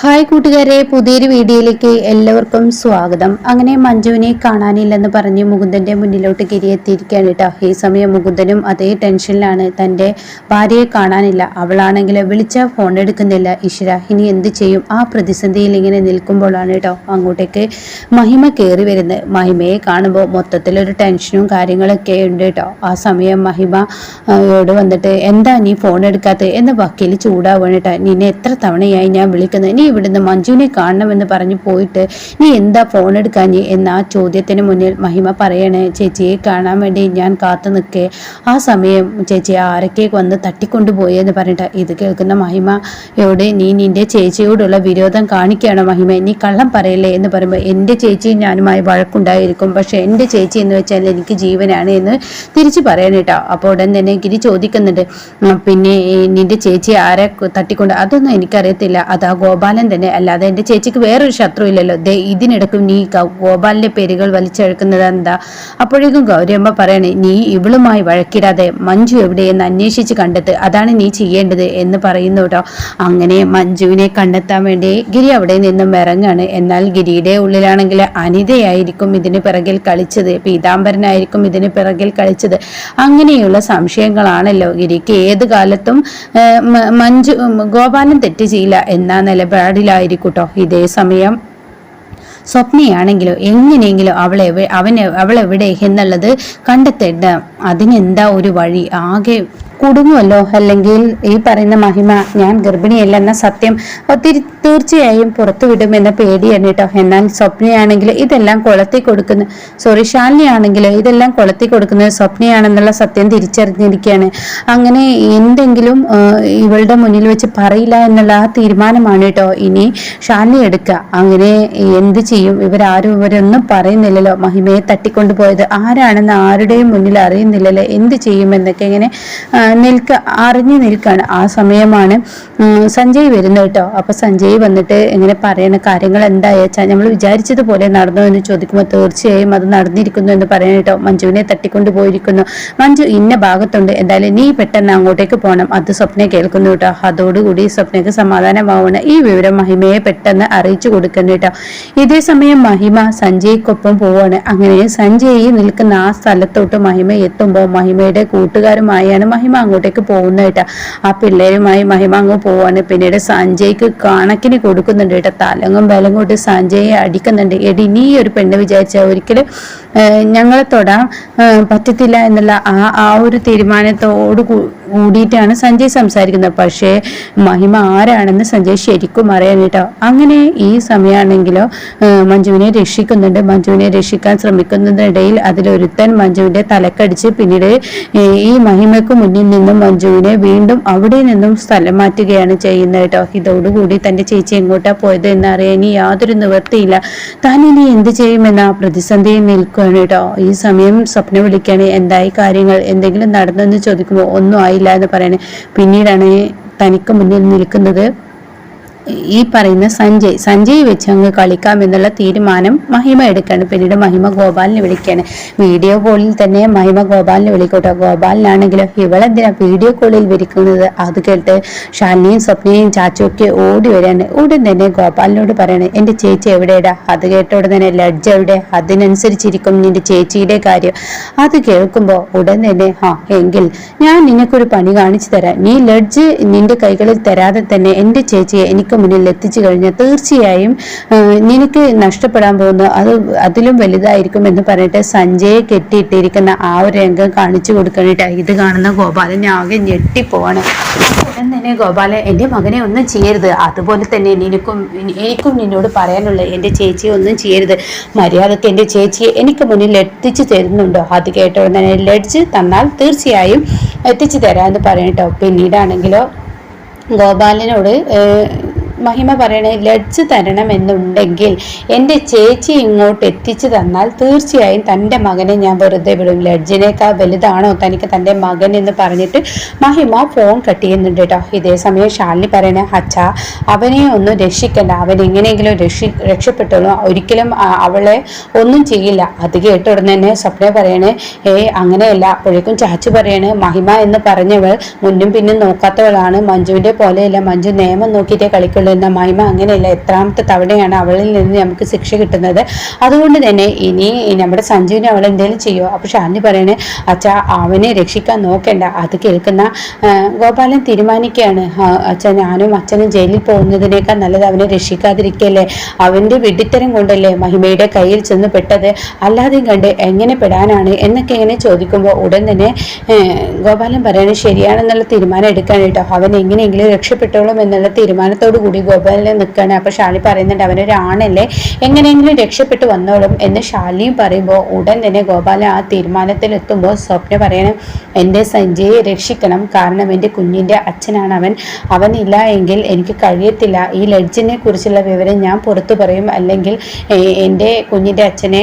Hi കൂട്ടുകാരെ പുതിയൊരു വീഡിയോയിലേക്ക് എല്ലാവർക്കും സ്വാഗതം. അങ്ങനെ മഞ്ജുവിനെ കാണാനില്ലെന്ന് പറഞ്ഞ് മുകുന്ദന്റെ മുന്നിലോട്ട് കിരിയെത്തിയിരിക്കുകയാണ് കേട്ടോ. ഈ സമയം മുകുന്ദനും അതേ ടെൻഷനിലാണ്. തന്റെ ഭാര്യയെ കാണാനില്ല. അവളാണെങ്കിൽ വിളിച്ച ഫോൺ എടുക്കുന്നില്ല. ഈശ്വര ഇനി എന്ത് ചെയ്യും? ആ പ്രതിസന്ധിയിൽ ഇങ്ങനെ നിൽക്കുമ്പോഴാണ് കേട്ടോ അങ്ങോട്ടേക്ക് മഹിമ കയറി വരുന്നത്. മഹിമയെ കാണുമ്പോൾ മൊത്തത്തിലൊരു ടെൻഷനും കാര്യങ്ങളൊക്കെ ഉണ്ട് കേട്ടോ. ആ സമയം മഹിമയോട് വന്നിട്ട് എന്താ നീ ഫോൺ എടുക്കാത്തത് എന്ന് വക്കീൽ ചൂടാവുകയാണ് കേട്ടോ. നിന്നെ എത്ര തവണയായി ഞാൻ വിളിക്കുന്നത്? നീ ഇവിടുന്ന് മഞ്ജുവിനെ കാണണമെന്ന് പറഞ്ഞു പോയിട്ട് നീ എന്താ ഫോൺ എടുക്കാഞ്ഞ് എന്ന ആ ചോദ്യത്തിന് മുന്നിൽ മഹിമ പറയണേ ചേച്ചിയെ കാണാൻ വേണ്ടി ഞാൻ കാത്തു നിൽക്കേ. ആ സമയം ചേച്ചി ആരൊക്കെ വന്ന് തട്ടിക്കൊണ്ടുപോയി എന്ന് പറഞ്ഞിട്ട് ഇത് കേൾക്കുന്ന മഹിമയോട് നീ നിന്റെ ചേച്ചിയോടുള്ള വിരോധം കാണിക്കുകയാണോ മഹിമ? നീ കള്ളം പറയല്ലേ? എന്ന് പറയുമ്പോൾ എന്റെ ചേച്ചിയും ഞാനുമായി വഴക്കുണ്ടായിരിക്കും. പക്ഷെ എന്റെ ചേച്ചി എന്ന് വെച്ചാൽ എനിക്ക് ജീവനാണ് എന്ന് തിരിച്ചു പറയണം കേട്ടോ. അപ്പോൾ ഉടൻ തന്നെ ഗിരി ചോദിക്കുന്നുണ്ട് പിന്നെ നിന്റെ ചേച്ചി ആരെ തട്ടിക്കൊണ്ട്? അതൊന്നും എനിക്കറിയത്തില്ല. അതാ ആ ഗോപാലൻ തന്നെ. അല്ലാതെ എന്റെ ചേച്ചിക്ക് വേറൊരു ശത്രു ഇല്ലല്ലോ. ദേ ഇതിനിടക്കും നീ ഗോപാലിന്റെ പേരുകൾ വലിച്ചെഴുക്കുന്നത് എന്താ? അപ്പോഴേക്കും ഗൗരിയമ്മ പറയണേ നീ ഇവളുമായി വഴക്കിടാതെ മഞ്ജു എവിടെയെന്ന് അന്വേഷിച്ച് കണ്ടെത്ത്. അതാണ് നീ ചെയ്യേണ്ടത് എന്ന് പറയുന്നു കേട്ടോ. അങ്ങനെ മഞ്ജുവിനെ കണ്ടെത്താൻ വേണ്ടി ഗിരി അവിടെ നിന്നും ഇറങ്ങാണ്. എന്നാൽ ഗിരിയുടെ ഉള്ളിലാണെങ്കിൽ അനിതയായിരിക്കും ഇതിന് പിറകിൽ കളിച്ചത്. പീതാംബരനായിരിക്കും ഇതിന് പിറകിൽ കളിച്ചത്. അങ്ങനെയുള്ള സംശയങ്ങളാണല്ലോ ഗിരിക്ക്. ഏത് കാലത്തും മഞ്ജു ഗോപാലൻ തെറ്റ് ചെയ്യില്ല. എന്ന നിലപാടിലായിരിക്കൂട്ടോ ഇതേ സമയം സ്വപ്നയാണെങ്കിലോ എങ്ങനെയെങ്കിലും അവളെ അവനെ അവളെവിടെ എന്നുള്ളത് കണ്ടെത്തേണ്ട. അതിനെന്താ ഒരു വഴി? ആകെ കുടുങ്ങുമല്ലോ അല്ലെങ്കിൽ ഈ പറയുന്ന മഹിമ ഞാൻ ഗർഭിണിയല്ല എന്ന സത്യം ഒത്തിരി തീർച്ചയായും പുറത്തു വിടുമെന്ന പേടിയാണ് കേട്ടോ. എന്നാൽ സ്വപ്നയാണെങ്കിൽ ഇതെല്ലാം കൊളത്തി കൊടുക്കുന്ന. സോറി ശാലിനിയാണെങ്കിൽ ഇതെല്ലാം കൊളത്തി കൊടുക്കുന്നത് സ്വപ്നയാണെന്നുള്ള സത്യം തിരിച്ചറിഞ്ഞിരിക്കുകയാണ്. അങ്ങനെ എന്തെങ്കിലും ഇവളുടെ മുന്നിൽ വെച്ച് പറയില്ല എന്നുള്ള ആ തീരുമാനമാണ് കേട്ടോ. ഇനി ഷാലിനി എടുക്കുക. അങ്ങനെ എന്ത് ചെയ്യും? ഇവരാരും ഇവരൊന്നും പറയുന്നില്ലല്ലോ. മഹിമയെ തട്ടിക്കൊണ്ടുപോയത് ആരാണെന്ന് ആരുടെയും മുന്നിൽ അറിയുന്നില്ലല്ലോ. എന്ത് ചെയ്യുമെന്നൊക്കെ ഇങ്ങനെ നിൽക്ക അറിഞ്ഞു നിൽക്കാണ്. ആ സമയമാണ് സഞ്ജയ് വരുന്നത് കേട്ടോ. അപ്പൊ സഞ്ജയ് വന്നിട്ട് എങ്ങനെ പറയുന്ന കാര്യങ്ങൾ എന്തായാച്ചാൽ നമ്മൾ വിചാരിച്ചതുപോലെ നടന്നോ എന്ന് ചോദിക്കുമ്പോൾ തീർച്ചയായും അത് നടന്നിരിക്കുന്നു എന്ന് പറയണം കേട്ടോ. മഞ്ജുവിനെ തട്ടിക്കൊണ്ടു പോയിരിക്കുന്നു. മഞ്ജു ഇന്ന ഭാഗത്തുണ്ട്. എന്തായാലും നീ പെട്ടെന്ന് അങ്ങോട്ടേക്ക് പോകണം അത് സ്വപ്ന കേൾക്കുന്നു കേട്ടോ. അതോടുകൂടി സ്വപ്നയ്ക്ക് സമാധാനമാവണം ഈ വിവരം മഹിമയെ പെട്ടെന്ന് അറിയിച്ചു കൊടുക്കുന്നു കേട്ടോ. ഇതേ സമയം മഹിമ സഞ്ജയ്ക്കൊപ്പം പോവാണ് അങ്ങനെ സഞ്ജയ് നിൽക്കുന്ന ആ സ്ഥലത്തോട്ട് മഹിമ എത്തുമ്പോൾ മഹിമയുടെ കൂട്ടുകാരുമായാണ് മഹിമ. അങ്ങോട്ടേക്ക് പോകുന്നത് കേട്ടോ. ആ പിള്ളേരുമായി മഹിമ അങ്ങ് പോവാണ്. പിന്നീട് സഞ്ജയ്ക്ക് കണക്കിന് കൊടുക്കുന്നുണ്ട് കേട്ടോ. തലങ്ങും ബലം കൊണ്ട് സഞ്ജയെ അടിക്കുന്നുണ്ട്. എടി നീ ഒരു പെണ്ണ് വിചാരിച്ച ഒരിക്കലും ഞങ്ങളെ തൊടാൻ പറ്റത്തില്ല എന്നുള്ള ആ ആ ഒരു തീരുമാനത്തോട് കൂടിയിട്ടാണ് സഞ്ജയ് സംസാരിക്കുന്നത്. പക്ഷേ മഹിമ ആരാണെന്ന് സഞ്ജയ് ശരിക്കും അറിയാൻ കേട്ടോ അങ്ങനെ ഈ സമയമാണെങ്കിലോ മഞ്ജുവിനെ രക്ഷിക്കുന്നുണ്ട്. മഞ്ജുവിനെ രക്ഷിക്കാൻ ശ്രമിക്കുന്നതിനിടയിൽ അതിലൊരുത്തൻ മഞ്ജുവിന്റെ തലക്കടിച്ച് പിന്നീട് ഈ മഹിമയ്ക്ക് മുന്നിൽ നിന്നും മഞ്ജുവിനെ വീണ്ടും അവിടെ നിന്നും സ്ഥലം മാറ്റുകയാണ് ചെയ്യുന്നത് കേട്ടോ. ഇതോടുകൂടി തന്റെ ചേച്ചി എങ്ങോട്ടാ പോയത് എന്നറിയാൻ ഇനി യാതൊരു നിവൃത്തിയില്ല. താൻ ഇനി എന്ത് ചെയ്യുമെന്ന പ്രതിസന്ധിയിൽ നിൽക്കുകയാണ് കേട്ടോ. ഈ സമയം സ്വപ്ന വിളിക്കുകയാണ്. എന്തായി കാര്യങ്ങൾ? എന്തെങ്കിലും നടന്നെന്ന് ചോദിക്കുമ്പോൾ ഒന്നും എന്ന് പറയണേ. പിന്നീടാണ് തനിക്ക് മുന്നിൽ നിൽക്കുന്നത് ഈ പറയുന്ന സഞ്ജയ് സഞ്ജയ് വെച്ച് അങ്ങ് കളിക്കാം എന്നുള്ള തീരുമാനം മഹിമ എടുക്കാണ്. പിന്നീട് മഹിമ ഗോപാലിനെ വിളിക്കുകയാണ് വീഡിയോ കോളിൽ തന്നെ മഹിമ ഗോപാലിനെ വിളിക്കോട്ടെ. ഗോപാലിനാണെങ്കിലും ഇവളെന്തിനാ വീഡിയോ കോളിൽ വിരിക്കുന്നത് അത് കേട്ട് ഷാലിനിയും സ്വപ്നയും ചാച്ചൊക്കെ ഓടി വരികയാണ് ഉടൻ തന്നെ ഗോപാലിനോട് പറയണേ എന്റെ ചേച്ചി എവിടെയാ അത് കേട്ട ഉടൻ തന്നെ ലഡ്ജ് എവിടെ? അതിനനുസരിച്ചിരിക്കും നിന്റെ ചേച്ചിയുടെ കാര്യം. അത് കേൾക്കുമ്പോൾ ഉടൻ തന്നെ ആ എങ്കിൽ ഞാൻ നിനക്കൊരു പണി കാണിച്ചു തരാം. നീ ലഡ്ജ് നിന്റെ കൈകളിൽ തരാതെ തന്നെ എന്റെ ചേച്ചിയെ എനിക്ക് മുന്നിൽ എത്തിച്ചു കഴിഞ്ഞാൽ തീർച്ചയായും നിനക്ക് നഷ്ടപ്പെടാൻ പോകുന്ന. അത് അതിലും വലുതായിരിക്കും എന്ന് പറഞ്ഞിട്ട് സഞ്ജയെ കെട്ടിയിട്ടിരിക്കുന്ന ആ ഒരു രംഗം കാണിച്ചു കൊടുക്കാനായിട്ട് ഇത് കാണുന്ന ഗോപാലൻ. ആകെ ഞെട്ടിപ്പോവാണ്. ഉടൻ തന്നെ ഗോപാലൻ എന്റെ മകനെ ഒന്നും ചെയ്യരുത്. അതുപോലെ തന്നെ നിനക്കും എനിക്കും നിന്നോട് പറയാനുള്ള എന്റെ ചേച്ചിയെ ഒന്നും ചെയ്യരുത്. മര്യാദയ്ക്ക് എന്റെ ചേച്ചിയെ എനിക്ക് മുന്നിൽ എത്തിച്ചു തരുന്നുണ്ടോ? അത് കേട്ടോ ഉടനെ ലഡ്ജ് തന്നാൽ തീർച്ചയായും എത്തിച്ചു തരാമെന്ന് പറയട്ടോ പിന്നീടാണെങ്കിലോ ഗോപാലനോട് മഹിമ പറയണേ ലഡ്ജ് തരണമെന്നുണ്ടെങ്കിൽ എന്റെ ചേച്ചി ഇങ്ങോട്ട് എത്തിച്ചു തന്നാൽ തീർച്ചയായും തന്റെ മകനെ ഞാൻ വെറുതെ വിടും. ലഡ്ജിനേക്കാൾ വലുതാണോ തനിക്ക് തന്റെ മകൻ എന്ന് പറഞ്ഞിട്ട് മഹിമ ഫോൺ കട്ട് ചെയ്യുന്നുണ്ട് കേട്ടോ. ഇതേ സമയം ഷാലിനി പറയണേ അച്ഛ അവനെ ഒന്നും രക്ഷിക്കണ്ട. അവൻ എങ്ങനെയെങ്കിലും രക്ഷി രക്ഷപ്പെട്ടോളൂ. ഒരിക്കലും അവളെ ഒന്നും ചെയ്യില്ല. അത് കേട്ട ഉടനെ തന്നെ സ്വപ്ന പറയണേ ഏ അങ്ങനെയല്ല. അപ്പോഴേക്കും ചാച്ചു പറയണേ മഹിമ എന്ന് പറഞ്ഞവൾ മുന്നും പിന്നും നോക്കാത്തവളാണ്. മഞ്ജുവിന്റെ പോലെയല്ല. മഞ്ജു നിയമം നോക്കിയിട്ടേ കളിക്കുള്ളൂ. എന്നാൽ മഹിമ അങ്ങനെയല്ല. എത്രാമത്തെ തവണയാണ് അവളിൽ നിന്ന് നമുക്ക് ശിക്ഷ കിട്ടുന്നത്. അതുകൊണ്ട് തന്നെ ഇനി നമ്മുടെ സഞ്ജുവിനെ അവൾ എന്തെങ്കിലും ചെയ്യുമോ അപ്പോൾ ഷാനി പറയണേ അച്ഛാ അവനെ രക്ഷിക്കാൻ നോക്കണ്ട. അത് കേൾക്കുന്ന ഗോപാലൻ തീരുമാനിക്കുകയാണ്. അച്ഛാ ഞാനും അച്ഛനും ജയിലിൽ പോകുന്നതിനേക്കാൾ നല്ലത് അവനെ രക്ഷിക്കാതിരിക്കല്ലേ? അവന്റെ വിഡിത്തരം കൊണ്ടല്ലേ മഹിമയുടെ കയ്യിൽ ചെന്ന് പെട്ടത്? അല്ലാതെയും കണ്ട് എങ്ങനെ പെടാനാണ്? എന്നൊക്കെ ഇങ്ങനെ ചോദിക്കുമ്പോൾ ഉടൻ തന്നെ ഗോപാലൻ പറയണേ ശരിയാണെന്നുള്ള തീരുമാനം എടുക്കാൻ കേട്ടോ. അവൻ എങ്ങനെയെങ്കിലും രക്ഷപ്പെട്ടോളും എന്നുള്ള തീരുമാനത്തോടു കൂടി ഗോപാലൻ നിൽക്കുകയാണ് അപ്പോൾ ഷാലി പറയുന്നുണ്ട് അവനൊരു ആണല്ലേ എങ്ങനെയെങ്കിലും രക്ഷപ്പെട്ടു വന്നോളും. എന്ന് ഷാലിയും പറയുമ്പോൾ ഉടൻ തന്നെ ഗോപാലൻ ആ തീരുമാനത്തിലെത്തുമ്പോൾ സ്വപ്ന പറയണം എന്റെ സഞ്ജയെ രക്ഷിക്കണം. കാരണം എന്റെ കുഞ്ഞിന്റെ അച്ഛനാണ് അവൻ. അവനില്ല എങ്കിൽ എനിക്ക് കഴിയത്തില്ല. ഈ ലഡ്ജിനെ കുറിച്ചുള്ള വിവരം ഞാൻ പുറത്തു പറയും. അല്ലെങ്കിൽ എന്റെ കുഞ്ഞിന്റെ അച്ഛനെ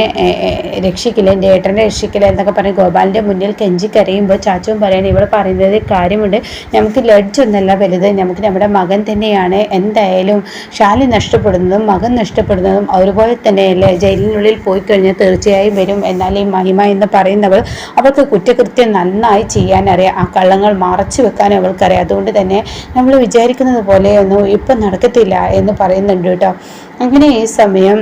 രക്ഷിക്കില്ല എന്റെ ഏട്ടനെ രക്ഷിക്കില്ല എന്നൊക്കെ പറഞ്ഞ് ഗോപാലിന്റെ മുന്നിൽ കെഞ്ചി കരയുമ്പോൾ ചാച്ചുവും പറയണം ഇവിടെ പറയുന്നത് കാര്യമുണ്ട്. നമുക്ക് ലഡ്ജ് ഒന്നല്ല വലുത്. നമുക്ക് നമ്മുടെ മകൻ തന്നെയാണ്. എന്തായാലും ഷാലി നഷ്ടപ്പെടുന്നതും മകൻ നഷ്ടപ്പെടുന്നതും ഒരുപോലെ തന്നെയല്ലേ? ജയിലിനുള്ളിൽ പോയി കഴിഞ്ഞാൽ തീർച്ചയായും വരും എന്നാൽ ഈ മഹിമ എന്ന് പറയുന്നവൾ അവൾക്ക് കുറ്റകൃത്യം നന്നായി ചെയ്യാനറിയാം. ആ കള്ളങ്ങൾ മറച്ചു വെക്കാൻ അവൾക്കറിയാം. അതുകൊണ്ട് തന്നെ നമ്മൾ വിചാരിക്കുന്നത് പോലെയൊന്നും ഇപ്പം നടക്കത്തില്ല എന്ന് പറയുന്നുണ്ട് കേട്ടോ. അങ്ങനെ ഈ സമയം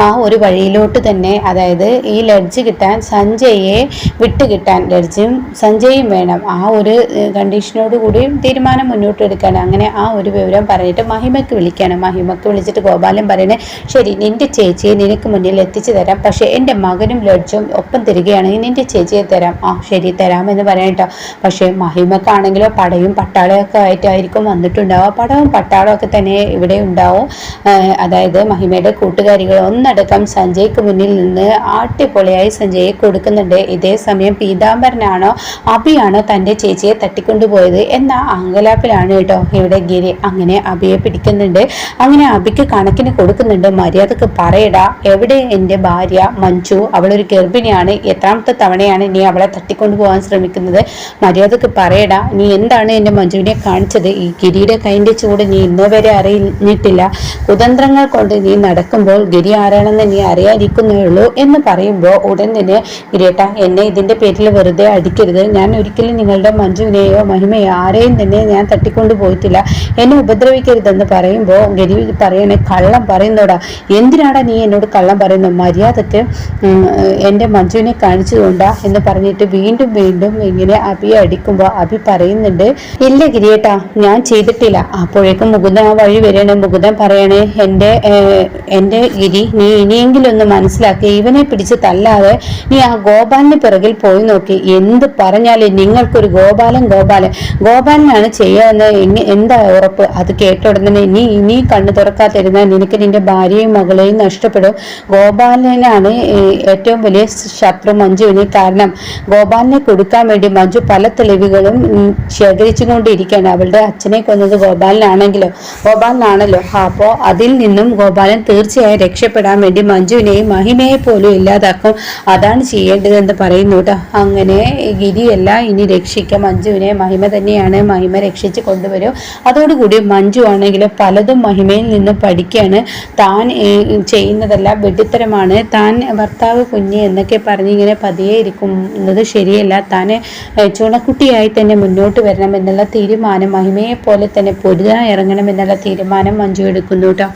ആ ഒരു വഴിയിലോട്ട് തന്നെ അതായത് ഈ ലഡ്ജ് കിട്ടാൻ സഞ്ജയെ വിട്ട് കിട്ടാൻ ലഡ്ജും സഞ്ജയും വേണം. ആ ഒരു കണ്ടീഷനോട് കൂടി തീരുമാനം മുന്നോട്ട് എടുക്കണം അങ്ങനെ ആ ഒരു വിവരം പറഞ്ഞിട്ട് മഹിമയ്ക്ക് വിളിക്കണം. മഹിമയ്ക്ക് വിളിച്ചിട്ട് ഗോപാലൻ പറയണേ ശരി നിന്റെ ചേച്ചിയെ നിനക്ക് മുന്നിൽ എത്തിച്ചു തരാം. പക്ഷേ എന്റെ മകനും ലഡ്ജും ഒപ്പം തരികയാണെങ്കിൽ നിന്റെ ചേച്ചിയെ തരാം. ആ ശരി തരാമെന്ന് പറയട്ടോ പക്ഷേ മഹിമക്കാണെങ്കിലോ പടയും പട്ടാളമൊക്കെ ആയിട്ടായിരിക്കും വന്നിട്ടുണ്ടാവുക. പടവും പട്ടാളവും ഒക്കെ തന്നെ ഇവിടെ ഉണ്ടാവും. അതായത് മഹിമയുടെ കൂട്ടുകാരികൾ ഒന്നടക്കം സഞ്ജയ്ക്ക് മുന്നിൽ നിന്ന് ആട്ടിപ്പൊളിയായി സഞ്ജയെ കൊടുക്കുന്നുണ്ട്. ഇതേ സമയം പീതാംബരനാണോ അഭിയാണോ തന്റെ ചേച്ചിയെ തട്ടിക്കൊണ്ടുപോയത് എന്ന അങ്കലാപ്പിലാണ് കേട്ടോ ഇവിടെ ഗിരി അങ്ങനെ അഭിയെ പിടിക്കുന്നുണ്ട്. അങ്ങനെ അഭിക്ക് കണക്കിന് കൊടുക്കുന്നുണ്ട്. മര്യാദയ്ക്ക് പറയടാ എവിടെ എന്റെ ഭാര്യ മഞ്ജു? അവളൊരു ഗർഭിണിയാണ്. എത്രാമത്തെ തവണയാണ് നീ അവളെ തട്ടിക്കൊണ്ടുപോകാൻ ശ്രമിക്കുന്നത്? മര്യാദയ്ക്ക് പറയടാ നീ എന്താണ് എന്റെ മഞ്ജുവിനെ കാണിച്ചത്? ഈ ഗിരിയുടെ കൈന്റെ ചൂട് നീ ഇന്നോ വരെ അറിഞ്ഞിട്ടില്ല. കുതന്ത്രങ്ങൾ കൊണ്ട് നീ നടക്കുമ്പോൾ ഗിരി ആരാണെന്ന് നീ അറിയാതിരിക്കുന്നേ ഉള്ളൂ എന്ന് പറയുമ്പോൾ ഉടൻ തന്നെ ഇരേട്ട എന്നെ ഇതിന്റെ പേരിൽ വെറുതെ അടിക്കരുത്. ഞാൻ ഒരിക്കലും നിങ്ങളുടെ മഞ്ജുവിനെയോ മഹിമയോ ആരെയും തന്നെ ഞാൻ തട്ടിക്കൊണ്ടു പോയിട്ടില്ല. എന്നെ ഉപദ്രവിക്കരുതെന്ന് പറയുമ്പോൾ ഗരി പറയണേ കള്ളം പറയുന്നോടാ. എന്തിനാടാ നീ എന്നോട് കള്ളം പറയുന്നത്? മര്യാദയ്ക്ക് എന്റെ മഞ്ജുവിനെ കാണിച്ചുകൊണ്ടാ എന്ന് പറഞ്ഞിട്ട് വീണ്ടും വീണ്ടും ഇങ്ങനെ അബിയെ അടിക്കുമ്പോൾ അബി പറയുന്നുണ്ട് ഇല്ല ഗിരിയേട്ടാ ഞാൻ ചെയ്തിട്ടില്ല. അപ്പോഴേക്കും മുകുന്ദൻ ആ വഴി വരണേ മുകുന്ദൻ പറയണേ എന്റെ എന്റെ ഗിരി നീ ഇനിയെങ്കിലും ഒന്ന് മനസ്സിലാക്കി ഇവനെ പിടിച്ച് തല്ലാതെ നീ ആ ഗോപാലിന് പിറകിൽ പോയി നോക്കി. എന്ത് പറഞ്ഞാലും നിങ്ങൾക്കൊരു ഗോപാലൻ ഗോപാലൻ. ഗോപാലനാണ് ചെയ്യാന്ന് എങ്ങ- എന്താ ഉറപ്പ്? അത് കേട്ട ഉടനെ നീ ഇനി കണ്ണു തുറക്കാതിരുന്നാൽ നിനക്ക് നിന്റെ ഭാര്യയും മകളെയും നഷ്ടപ്പെടും. ഗോപാലനാണ് ഏറ്റവും വലിയ ശത്രു മഞ്ജുവിന് കാരണം ഗോപാലിനെ കൊടുക്കാൻ വേണ്ടി മഞ്ജു പല തെളിവുകളും ശേഖരിച്ചുകൊണ്ടിരിക്കുകയാണ്. അവളുടെ അച്ഛനെ കൊന്നത് ഗോപാലനാണെങ്കിലോ? ഗോപാലനാണല്ലോ. അപ്പോൾ അതിൽ നിന്നും ഗോപാലൻ തീർച്ചയായും രക്ഷപ്പെടാൻ വേണ്ടി മഞ്ജുവിനെയും മഹിമയെ പോലും ഇല്ലാതാക്കും. അതാണ് ചെയ്യേണ്ടതെന്ന് പറയുന്നു കേട്ടോ അങ്ങനെ ഗിരിയല്ല ഇനി രക്ഷിക്കുക മഞ്ജുവിനെ മഹിമ തന്നെയാണ്. മഹിമ രക്ഷിച്ച് കൊണ്ടുവരും. അതോടുകൂടി മഞ്ജു ആണെങ്കിൽ പലതും മഹിമയിൽ നിന്ന് പഠിക്കുകയാണ് താൻ ചെയ്യുന്നതെല്ലാം വെടിത്തരമാണ് താൻ ഭർത്താവ് കുഞ്ഞ് എന്നൊക്കെ പറഞ്ഞ് ഇങ്ങനെ പതിയെ ഇരിക്കുന്നത് ശരിയല്ല. താൻ ചുണക്കുട്ടിയായി തന്നെ മുന്നോട്ട് വരണം എന്നുള്ള തീരുമാനം മഹിമയെ പോലെ തന്നെ പൊരുതാൻ ഇറങ്ങണം എന്നുള്ള തീരുമാനം മഞ്ജു എടുക്കുന്നു കേട്ടോ